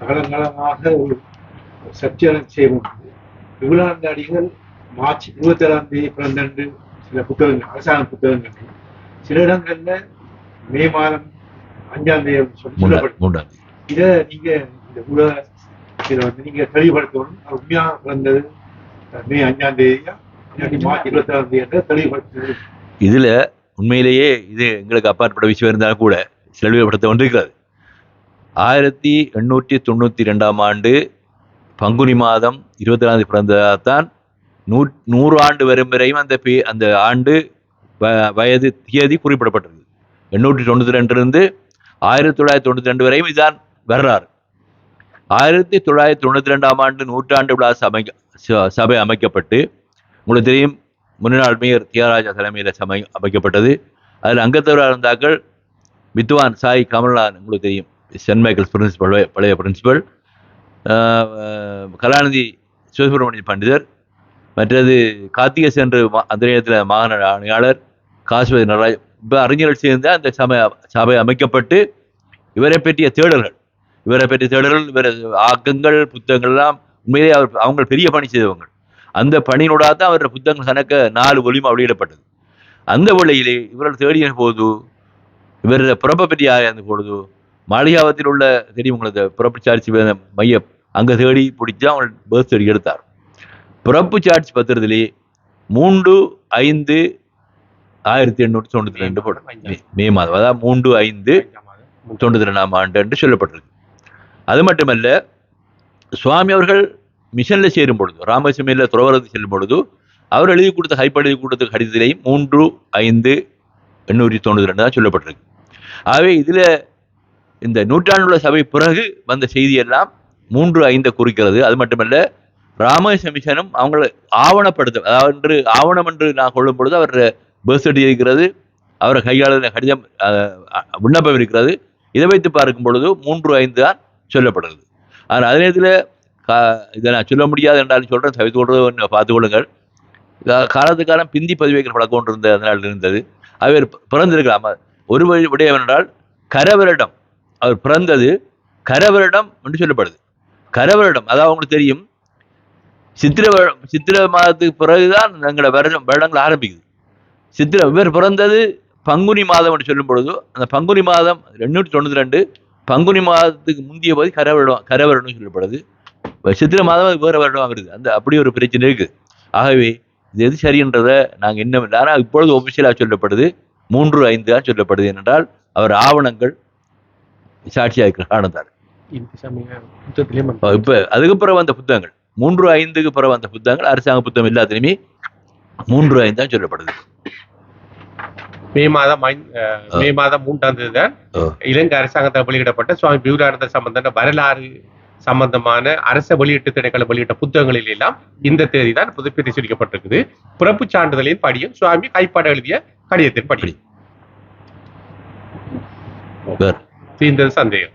காலங்காலமாக ஒரு சர்ச்சையான செய்வோம் விபுலானந்தாடிகள் மார்ச் இருபத்தி ஏழாம் தேதி பிறந்தன்று சில புத்தகங்கள் அரசாங்க புத்தகங்கள். சில இடங்கள்ல மே மாதம் அஞ்சாம் தேதி சொல்லப்படும். இதை நீங்க இந்த ஊடக இதை வந்து நீங்க தெளிவுபடுத்தணும். அது உண்மையா பிறந்தது? மே அஞ்சாம் தேதியா? மார்ச் இருபத்தி ஏழாம் தேதி தெளிவுபடுத்துறது இதுல உண்மையிலேயே இது எங்களுக்கு அப்பாற்பட்ட விஷயம் இருந்தாலும் கூட செலவுபடுத்த கொண்டிருக்கிறது ஆயிரத்தி எண்ணூற்றி தொண்ணூற்றி ரெண்டாம் ஆண்டு பங்குனி மாதம் இருபத்தி நாலு பிறந்ததால்தான் நூ நூறு ஆண்டு வரும் வரையும் அந்த பே அந்த ஆண்டு வ- வயது தியதி குறிப்பிடப்பட்டது. எண்ணூற்றி தொண்ணூற்றி ரெண்டிலிருந்து ஆயிரத்தி தொள்ளாயிரத்தி தொண்ணூற்றி ரெண்டு வரையும் இதுதான் வரலாறு. ஆயிரத்தி தொள்ளாயிரத்தி தொண்ணூற்றி ரெண்டாம் ஆண்டு நூற்றாண்டு விழா சபை ச- சபை அமைக்கப்பட்டு உங்களுக்கு தெரியும் முன்னாள் மேயர் தியாகராஜா தலைமையில் சமை அமைக்கப்பட்டது. அதில் அங்கத்தவராக இருந்தாக்கள் வித்வான் சாய் கமல்நாத் உங்களுக்கு தெரியும். சென்ட் மைக்கேல்ஸ் பிரின்சிபல் பழைய- பிரின்சிபல். கலாநிதி சிவசுப்ரமணிய பண்டிதர். மற்றது கார்த்திகேசன் என்று அந்த நேரத்தில் மாகாண ஆணையாளர் காசுபதி நடராஜ். இப்போ அறிஞர்கள் சேர்ந்து அந்த சபை சபை அமைக்கப்பட்டு இவரை பற்றிய தேடல்கள். இவரை பற்றிய தேடல்கள் இவர ஆக்கங்கள் புத்தகங்கள்லாம் உண்மையிலே அவர் அவங்க பெரிய பணி செய்தவங்க. அந்த பணியினூடாக தான் அவருடைய புத்தகங்கள் கணக்க நாலு ஒலிமா வெளியிடப்பட்டது. அந்த வேளையிலே இவர்கள் தேடிய போது இவருடைய பிறப்பை பற்றி ஆராய்ந்த பொழுது மாளிகாவத்தில் உள்ள தெரியும் உங்களுக்கு பிறப்பு வே- மையம் அங்கே தேடி பிடிச்சி அவங்க பேர்த் சர்டிஃபிகேட் எடுத்தார். பிறப்பு சாட்சி பத்திரத்திலே மூன்று ஐந்து ஆயிரத்தி எண்ணூற்றி தொண்ணூற்றி ரெண்டு போடும் மே- மாதம். அதாவது மூன்று ஐந்து தொண்ணூற்றி ரெண்டாம் ஆண்டு என்று சொல்லப்பட்டிருக்கு. அது மட்டுமல்ல சுவாமி அவர்கள் மிஷனில் சேரும் பொழுது ராமசமையில் துறவரத்து செல்லும் பொழுது அவர் எழுதி கொடுத்த ஹைப் எழுதி கொடுத்த கடிதத்திலேயும் மூன்று ஐந்து எண்ணூற்றி தொண்ணூற்றி ரெண்டு தான் சொல்லப்பட்டிருக்கு. ஆகவே இதில் இந்த நூற்றாண்டுள்ள சபை பிறகு வந்த செய்தியெல்லாம் மூன்று ஐந்தை குறிக்கிறது. அது மட்டுமல்ல ராமகிருஷ்ண மிஷனும் அவங்களை ஆவணப்படுத்தும் அதாவது என்று ஆவணம் என்று நான் கொள்ளும் பொழுது அவர் பேர்த் இருக்கிறது. அவர் கையாளுகிற கடிதம் விண்ணப்பம் இருக்கிறது. இதை வைத்து பார்க்கும் பொழுது மூன்று ஐந்து தான் சொல்லப்படுகிறது. ஆனால் அதே நேரத்தில் இதை நான் சொல்ல முடியாது என்றாலும் சொல்கிறேன் தவிர்த்து கொள்வது பார்த்து கொள்ளுங்கள். காலத்துக்காலம் காலத்து காலம் பிந்தி பதிவேக்கிற பழக்கம் ஒன்று இருந்த அதனால் இருந்தது. அவர் பிறந்திருக்கலாம். ஒரு வழி விடயம் என்றால் கரவரிடம் அவர் பிறந்தது கரவரிடம் என்று சொல்லப்படுது. கரவரிடம் அதாவது அவங்களுக்கு தெரியும் சித்திர சித்திர மாதத்துக்கு பிறகுதான் எங்களோட வருடம் வருடங்கள் ஆரம்பிக்குது. சித்திர இவர் பிறந்தது பங்குனி மாதம் என்று சொல்லும் பொழுது அந்த பங்குனி மாதம் எண்ணூற்றி தொண்ணூற்றி ரெண்டு பங்குனி மாதத்துக்கு முந்திய போது கரவரிடம் கரவரிடம் சொல்லப்படுது. சித்திர மாதம் அது வேறு வருடம் வருது அந்த அப்படி ஒரு பிரச்சனை இருக்குது ஆகவே இது எது சரின்றதை நாங்கள் இன்னும் ஆனால் இப்பொழுது ஒபிஷியலாக சொல்லப்படுது. மூன்று ஐந்து தான் சொல்லப்படுது. என்றால் அவர் ஆவணங்கள் சாட்சியாக இருக்கிற புத்தகத்திலேயே இப்போ இப்போ அதுக்கு பிறகு வந்த புத்தகங்கள் மூன்று ஐந்துக்கு பிறகு வந்த புத்தகங்கள் அரசாங்க புத்தகம் எல்லாத்துலேயுமே மூன்று ஐந்து தான் சொல்லப்படுது. மே மாதம் மே மாதம் மூன்றாம் தேதி தான். இலங்கை அரசாங்கத்தால் வெளியிடப்பட்ட சுவாமி விவேகானந்தர் சம்பந்தமான வரலாறு சம்பந்தமான அரச வெளியீட்டு திணைக்களம் வெளியிட்ட புத்தகங்களில் எல்லாம் இந்த தேதி தான் புது பிரசுரிக்கப்பட்டிருக்குது பிறப்பு சான்றிதழின் படியும் சுவாமி கைப்பாடு எழுதிய கடிதத்தின் படி. Fin del.